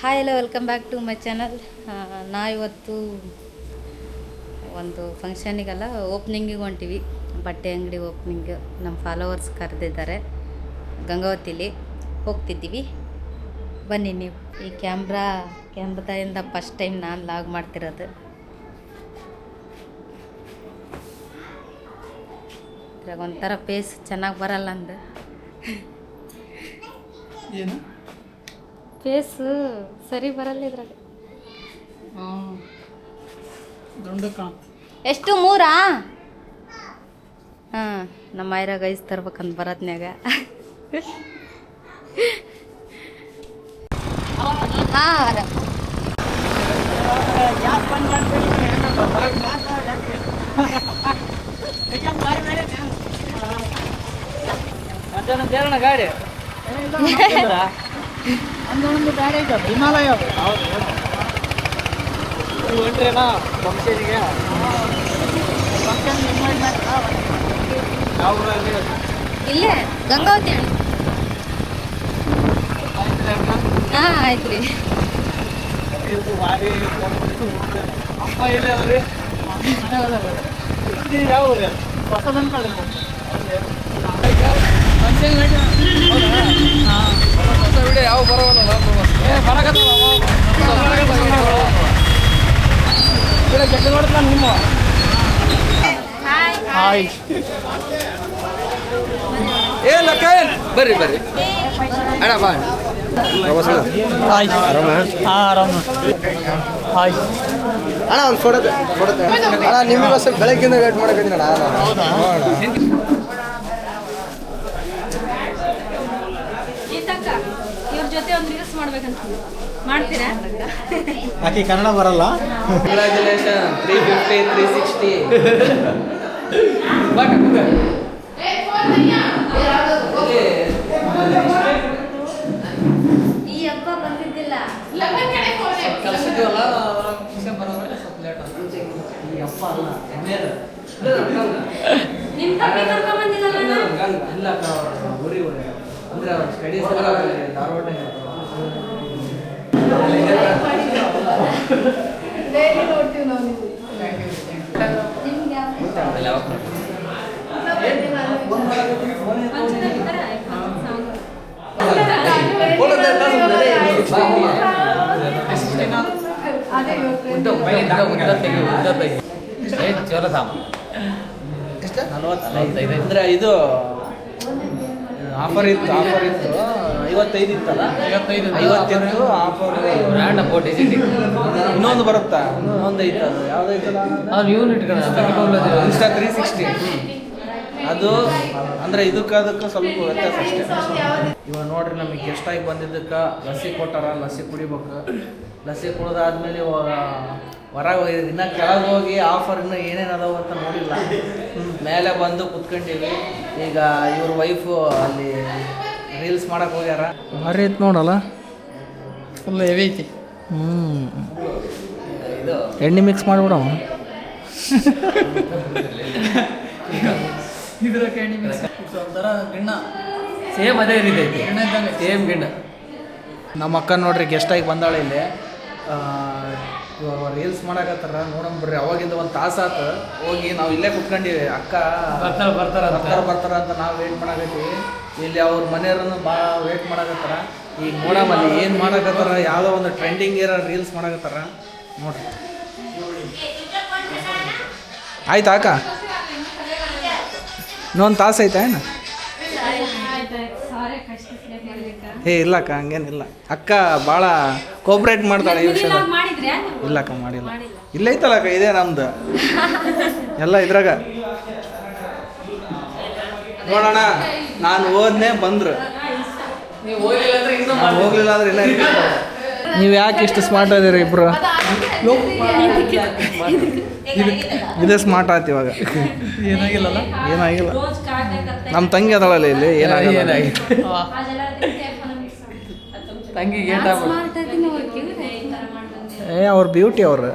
Hi ಎಲ್ಲ welcome back to my channel ನಾ ಇವತ್ತು ಒಂದು ಫಂಕ್ಷನಿಗೆಲ್ಲ ಓಪ್ನಿಂಗಿಗೆ ಹೊಂಟಿವಿ. ಬಟ್ಟೆ ಅಂಗಡಿ ಓಪ್ನಿಂಗ್ ನಮ್ಮ ಫಾಲೋವರ್ಸ್ ಕರೆದಿದ್ದಾರೆ. ಗಂಗಾವತಿಲಿ ಹೋಗ್ತಿದ್ದೀವಿ. ಬನ್ನಿ ನೀವು. ಈ ಕ್ಯಾಮ್ರಾ ಕ್ಯಾಮ್ರಾದಿಂದ ಫಸ್ಟ್ ಟೈಮ್ ನಾನು ಲಾಗ್ ಮಾಡ್ತಿರೋದು. ಇದ್ರಾಗ ಒಂಥರ ಪೇಸ್ ಚೆನ್ನಾಗಿ ಬರಲ್ಲ ಅಂದ. ಏನು? ಫೇಸು ಸರಿ ಬರಲ್ಲ ಇದ್ರಾಗ ದುಂಡು ಕಾಣ. ಎಷ್ಟು ಮೂರಾ? ಹಾಂ ನಮ್ಮ ಐರಾಗ ಐಸ್ ತರ್ಬೇಕಂತ ಬರತ್ನ್ಯಾಗ. ಹಾಂ ಗಾಡಿ. ಅಂದೊಂದು ಗಾಡಿ ಐತೆ ಹಿಮಾಲಯ. ನೀವು ಹೊಂಟ್ರೇನಾ? ಫಂಕ್ಷನಿಗೆ ಫಂಕ್ಷನ್ ಯಾವ ಊರಲ್ಲಿ? ಇಲ್ಲೇ ಗಂಗಾವತಿ ಹಾಂ ಆಯ್ತು ರೀ. ಇದು ಭಾರಿ ರೀ ಯಾವ ಊರು? ಹೊಸ ಅನ್ಕೊಳ್ಳಿ ಬರೋಲ್ಲ ನಿಮ್ಮ ಹಾಯ್ ಏ ಲಕ್ಕ ಬರ್ರಿ ಬರ್ರಿ. ಅಣ್ಣ ಬಾ ಹಾಯ್ ಆರಾಮ? ಹಾಂ ಆರಾಮ. ಹಾಯ್ ಅಣ್ಣ ಒಂದು ಫೋಟೋ ಫೋಟೋ ಅಣ್ಣ ನಿಮಗೆ ಸ್ವಲ್ಪ ಬೆಳಗ್ಗಿಂದ ವೇಟ್ ಮಾಡ್ಕೊಂಡಿದ್ದೀನಿ ಅಣ್ಣ. ಹೌದಾ ಇವ್ರ ಜೊತೆ ಒಂದು ರೀಲ್ಸ್ ಮಾಡ್ಬೇಕಂತ ಮಾಡ್ತೀರಾ ಆಕೆ ಕನ್ನಡ ಬರಲ್ಲ congratulation three fifty three sixty ಈ ಹಬ್ಬ ಬಂದಿದ್ದಿಲ್ಲ ಸ್ವಲ್ಪ ಲೇಟ್ ಈ ಅಪ್ಪ ಅಲ್ಲ ಇಲ್ಲ ಅಕ್ಕ ಅವ್ರು ಊರಿಗೆ ಸ್ಟಡೀಸ್ ಎಲ್ಲ ಧಾರವಾಡ ಅಂದ್ರೆ ಇದು ಆಫರ್ ಇತ್ತು ಆಫರ್ ಇತ್ತು. ಐವತ್ತೈದು ಇತ್ತಲ್ಲ? ಐವತ್ತೈದು ಬ್ರ್ಯಾಂಡ್ ಐವತ್ತಿತ್ತು ಡಿಜಿಟ್ ಇನ್ನೊಂದು ಬರುತ್ತಾ? ಇನ್ನೊಂದು ಐತೆ ಅದು. ಯಾವ್ದೈತಲ್ಲ ಇನ್ಸ್ಟಾ ತ್ರೀ ಸಿಕ್ಸ್ಟಿ ಅದು ಅಂದ್ರೆ ಇದಕ್ಕೆ ಅದಕ್ಕೆ ಸ್ವಲ್ಪ ವ್ಯತ್ಯಾಸ ಅಷ್ಟೇ. ಇವಾಗ ನೋಡ್ರಿ ನಮಗೆ ಗೆಸ್ಟಾಗಿ ಬಂದಿದ್ದಕ್ಕೆ ಲಸಿ ಕೊಟ್ಟಾರ ಲಸಿ ಕುಡಿಬೇಕು. ಲಸಿ ಕುಡಿದಾದ್ಮೇಲೆ ಇವಾಗ ಹೊರಗೆ ಇನ್ನ ಕೆಳಗೆ ಹೋಗಿ ಆಫರ್ ಇನ್ನೂ ಏನೇನು ಅದಾವ ಅಂತ ನೋಡಿಲ್ಲ. ಮೇಲೆ ಬಂದು ಕುತ್ಕೊಂಡಿವಿ. ಈಗ ಇವ್ರ ವೈಫು ಅಲ್ಲಿ ರೀಲ್ಸ್ ಮಾಡಕ್ಕೆ ಹೋಗ್ಯಾರ. ಭಾರಿ ಐತೆ ನೋಡಲ್ಲ? ಫುಲ್ ಹೆವಿ ಐತಿ. ಹ್ಞೂ ಇದು. ಎಣ್ಣೆ ಮಿಕ್ಸ್ ಮಾಡಿಬಿಡವ? ಇದ್ರಕ್ಕೆ ಎಣ್ಣೆ ಮಿಕ್ಸ್ ಒಂಥರ ಗಿಣ್ಣ. ಸೇಮ್ ಅದೇ ರೀತಿ ಐತಿ. ಗಿಣ್ಣ ಇದ್ದಂಗೆ. ಸೇಮ್ ಗಿಣ್ಣ. ನಮ್ಮ ಅಕ್ಕ ನೋಡ್ರಿ ಗೆಸ್ಟಾಗಿ ಬಂದಾಳೆ ಇಲ್ಲಿ. ರೀಲ್ಸ್ ಮಾಡಾಕತ್ತಾರ ನೋಡಮ್ ಬರ್ರಿ ಅವಾಗಿಂದ ಒಂದು ತಾಸು ಆತು. ಹೋಗಿ ನಾವು ಇಲ್ಲೇ ಕುತ್ಕೊಂಡಿವಿ. ಅಕ್ಕ ಬರ್ತಾರ ಬರ್ತಾರ ಬರ್ತಾರ ಬರ್ತಾರ ಅಂತ ನಾವು ವೇಟ್ ಮಾಡಾಕತ್ತೀವಿ. ಇಲ್ಲಿ ಅವ್ರ ಮನೆಯವ್ರನ್ನು ಭಾಳ ವೇಟ್ ಮಾಡಾಕತ್ತಾರ. ಈಗ ನೋಡಮ್ ಅಲ್ಲಿ ಏನು ಮಾಡಾಕತ್ತಾರ ಯಾವುದೋ ಒಂದು ಟ್ರೆಂಡಿಂಗ್ ಇರೋ ರೀಲ್ಸ್ ಮಾಡಾಕತ್ತಾರ. ನೋಡ್ರಿ. ಆಯ್ತಾ ಅಕ್ಕ? ಇನ್ನೊಂದು ತಾಸು ಐತಾ ಏನು? ಏ ಇಲ್ಲ ಅಕ್ಕ ಹಂಗೇನಿಲ್ಲ. ಅಕ್ಕ ಭಾಳ ಕೋಪ್ರೇಟ್ ಮಾಡ್ತಾಳೆ ಈ ವಿಷಯದಾಗ ಮಾಡಿದ್ರ್ಯಾ ಇಲ್ಲ ಅಕ್ಕ ಮಾಡಿಲ್ಲ. ಇಲ್ಲ ಐತಲ್ಲ ಅಕ್ಕ ಇದೇ ನಮ್ದು. ಎಲ್ಲ ಇದ್ರಾಗ. ನೋಡೋಣ ನಾನು ಹೋದ್ನೆ ಬಂದ್ರು. ಹೋಗ್ಲಿಲ್ಲ ಅಂದ್ರೆ ಇನ್ನೂ ನಾನು ಹೋಗ್ಲಿಲ್ಲ ಅಂದ್ರೆ ಇಲ್ಲ ನೀವು ಯಾಕೆ ಇಷ್ಟು ಸ್ಮಾರ್ಟ್ ಅದೀರಿ ಇಬ್ರು? ಇದೇ ಸ್ಮಾರ್ಟ್ ಆಯ್ತು ಇವಾಗ. ಏನಾಗಿಲ್ಲಲ್ಲ? ಏನಾಗಿಲ್ಲ. ನಮ್ಮ ತಂಗಿ ಅದಳಲ್ಲ ಇಲ್ಲಿ ಏನಾಗಿಲ್ಲ. ತಂಗಿ ಗೇಟ್ ಸ್ಮಾರ್ಟ್ ಆಗಿ ನಾವು ಕೇಳಿದ್ರೆ ಈ ಥರ ಮಾಡ್ಬಂದೆ ಏ ಅವ್ರ ಬ್ಯೂಟಿ ಅವ್ರು.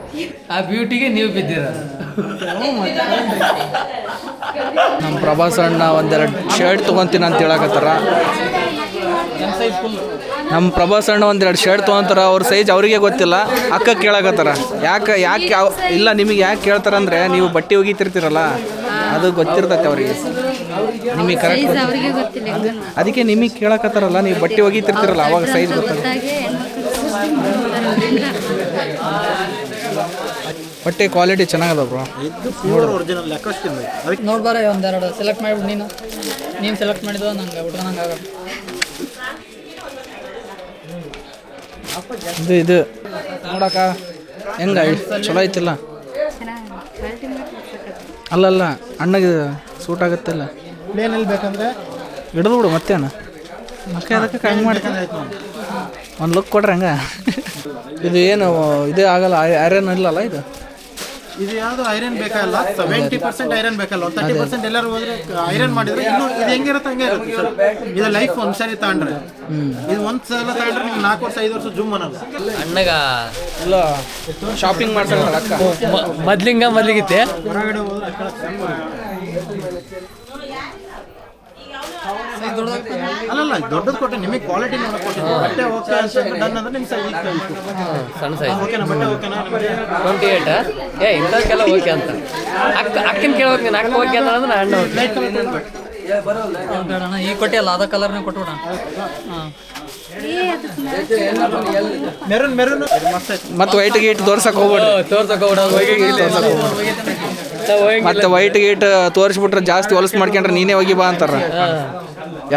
ಆ ಬ್ಯೂಟಿಗೆ ನೀವು ಬಿದ್ದೀರ? ನಮ್ಮ ಪ್ರಭಾಸ್ ಅಣ್ಣ ಒಂದೆರಡು ಶರ್ಟ್ ತೊಗೊಂತೀನಿ ಅಂತ ಹೇಳಕತ್ತಾರ. ನಮ್ಮ ಪ್ರಭಾಸ್ ಅಣ್ಣ ಒಂದೆರಡು ಶರ್ಟ್ ತೊಗೊಂತಾರ ಅವ್ರ ಸೈಜ್ ಅವರಿಗೆ ಗೊತ್ತಿಲ್ಲ ಅಕ್ಕ ಕೇಳಕತ್ತಾರ. ಯಾಕೆ ಯಾಕೆ ಇಲ್ಲ ನಿಮಗೆ ಯಾಕೆ ಕೇಳ್ತಾರಂದ್ರೆ ನೀವು ಬಟ್ಟೆ ಒಗಿತಿರ್ತೀರಲ್ಲ ಅದು ಗೊತ್ತಿರ್ತೈತೆ ಅವ್ರಿಗೆ. ನಿಮಗೆ ಕರೆಕ್ಟ್ ಅದಕ್ಕೆ ನಿಮಗೆ ಕೇಳಕತ್ತಾರಲ್ಲ ನೀವು ಬಟ್ಟೆ ಒಗಿತಿರ್ತೀರಲ್ಲ ಅವಾಗ ಸೈಜ್ ಗೊತ್ತಾಗ ಬಟ್ಟೆ ಕ್ವಾಲಿಟಿ ಚೆನ್ನಾಗದ ಬ್ರೋ ನೋಡ್ಬಾರ ಒಂದೆರಡು. ಸೆಲೆಕ್ಟ್ ಮಾಡ್ಬಿಡು ನೀನು. ನೀನು ಸೆಲೆಕ್ಟ್ ಮಾಡಿದ್ರು ನಂಗೆ ಆಗಲ್ಲ. ಇದು ಇದು. ನೋಡಕ್ಕ ಹೆಂಗ? ಚಲೋ ಐತಿಲ್ಲ? ಅಲ್ಲಲ್ಲ ಅಣ್ಣಗೆ ಸೂಟ್ ಆಗುತ್ತಿಲ್ಲ. ಪ್ಲೇನಲ್ಲಿ ಬೇಕಂದ್ರೆ? ಹಿಡಿದು ಬಿಡು ಮತ್ತೇನು? ಅದಕ್ಕೆ ಹಂಗೆ ಮಾಡ್ತೀನಿ ಒಂದು ಲುಕ್ ಕೊಡ್ರಿ ಹಂಗ. ಇದು ಏನು ಇದೇ ಆಗಲ್ಲ ಐರನ್ ಇಲ್ಲಲ್ಲ ಇದು? ಇದು ಯಾವುದು ಐರನ್ ಬೇಕಲ್ಲ ಸೆವೆಂಟಿ ಪರ್ಸೆಂಟ್ ಐರನ್ ಬೇಕಲ್ಲ ತರ್ಟಿ ಪರ್ಸೆಂಟ್ ಎಲ್ಲರೂ ಹೋದ್ರೆ ಐರನ್ ಮಾಡಿದ್ರೆ ಇನ್ನು ಇದು ಹೆಂಗಿರುತ್ತೆ ಹಂಗೆ ಇರುತ್ತೆ ಸರ್. ಇದು ಲೈಫ್ ಒಂದ್ಸರಿ ತಗೊಂಡ್ರೆ. ಇದು ಒಂದು ಸಲ ತಗೊಂಡ್ರೆ ನಿಮ್ಗೆ ನಾಲ್ಕು ವರ್ಷ ಐದು ವರ್ಷ ಜುಮ್ ಅನ್ನಲ್ಲ. ಅಣ್ಣಗ ಇಲ್ಲ ಶಾಪಿಂಗ್ ಮಾಡ್ತಾರೆ ಅಕ್ಕ ಮೊದ್ಲಿಂಗ ಮೊದ್ಲಿಗಿತ್ತೆ. ಹೊರಗಡೆ ಹೋದ್ರೆ ಅಲ್ಲಲ್ಲ ದೊಡ್ಡದು ಕೊಟ್ಟೆ ನಿಮಗೆ ಕ್ವಾಲಿಟಿ ನೋಡಕ್ ಕೊಟ್ಟಿದ್ದೀನಿ ಬಟ್ಟೆ ಓಕೆ ಅಂತ ಡನ್ ಅಂದ್ರೆ ನಿಮ್ಗೆ ಸೈಜ್ ಸಣ್ಣ ಸೈಜ್ ಓಕೆನಾ ಬಟ್ಟೆ ಓಕೆನಾ ನಿಮಗೆ? ಟ್ವೆಂಟಿ ಏಟ್ ಏ ಇಂಥವ್ಕೆಲ್ಲ ಓಕೆ ಅಂತ. ಅಕ್ಕ ಅಕ್ಕನ ಕೇಳೋದು ನೀನು ಅಕ್ಕ ಓಕೆ ಅಂತ ಅಂದ್ರೆ ಅಣ್ಣ okay. ಈ ಈಗ ಕೊಟ್ಟಿಯಲ್ಲ ಅದ ಕಲರ್ನೇ ಕೊಟ್ಬಿಡ ಹಾಂ. Maroon maroon. ಮಸ್ತ್ ಮತ್ತೆ ವೈಟ್ ಗೀಟ್ ತೋರ್ಸಕ್ ಹೋಗ್ಬೋದು ತೋರ್ಸಕ್ ಹೋಗ್ಬಿಡ ಹೋಗಿ ಮತ್ತೆ ವೈಟ್ ಗೇಟ್ ತೋರಿಸ್ಬಿಟ್ರೆ ಜಾಸ್ತಿ ಹೊಲಸು ಮಾಡ್ಕೊಂಡ್ರೆ ನೀನೇ ಹೋಗಿ ಬಾ ಅಂತಾರ.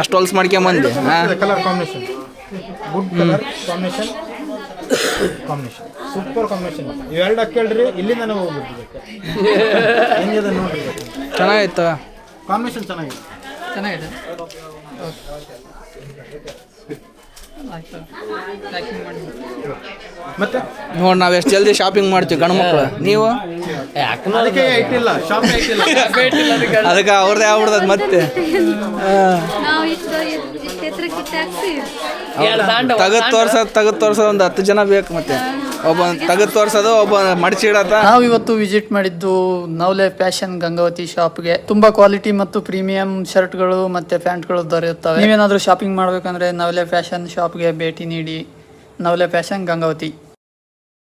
ಎಷ್ಟು ಹೊಲಸು ಮಾಡ್ಕೊಂಬಂದಿ ಹಾ? Colour combination good colour combination combination super combination ಇವೆರಡು ಹಾಕೇಳ್ರಿ ಇಲ್ಲಿಂದ ನಾವು ಹೋಗ್ಬಿಡ್ಬೇಕು. ಹೆಂಗಿದೆ ನೋಡ್ರಿ ಚೆನ್ನಾಗಿತ್ತು ಕಾಂಬಿನೇಷನ್ ಚೆನ್ನಾಗಿದೆ. ಚೆನ್ನಾಗಿದೆ. ಮತ್ತೆ? ನೋಡಿ ನಾವು ಎಷ್ಟು ಜಲ್ದಿ ಶಾಪಿಂಗ್ ಮಾಡ್ತೀವಿ ಗಂಡು ಮಕ್ಳು. ನೀವು? ಅಕ್ಕನ ಅದಕ್ಕೆ ಅವ್ರದ್ದೇ ಆಗ್ಬಿಡ್ತದ ಮತ್ತೆ. ತಗದ್ ತೋರ್ಸೋದು ತಗದ್ ತೋರ್ಸೋದು ಒಂದು ಹತ್ತು ಜನ ಬೇಕು ಮತ್ತೆ. ಒಬ್ಬ ತಗದ್ ತೋರಿಸೋದು, ಒಬ್ಬ ಮಡಚಿಡತ್ತ ನಾವು ಇವತ್ತು ವಿಸಿಟ್ ಮಾಡಿದ್ದು ನವಲೆ ಫ್ಯಾಷನ್ ಗಂಗಾವತಿ ಶಾಪ್ಗೆ ತುಂಬಾ ಕ್ವಾಲಿಟಿ ಮತ್ತು ಪ್ರೀಮಿಯಂ ಶರ್ಟ್ಗಳು ಮತ್ತೆ ಪ್ಯಾಂಟ್ಗಳು ದೊರೆಯುತ್ತವೆ. ನೀವೇನಾದ್ರೂ ಶಾಪಿಂಗ್ ಮಾಡ್ಬೇಕಂದ್ರೆ ನವಲೆ ಫ್ಯಾಷನ್ ಶಾಪ್ಗೆ ಭೇಟಿ ನೀಡಿ. ನವಲೆ ಫ್ಯಾಷನ್ ಗಂಗಾವತಿ.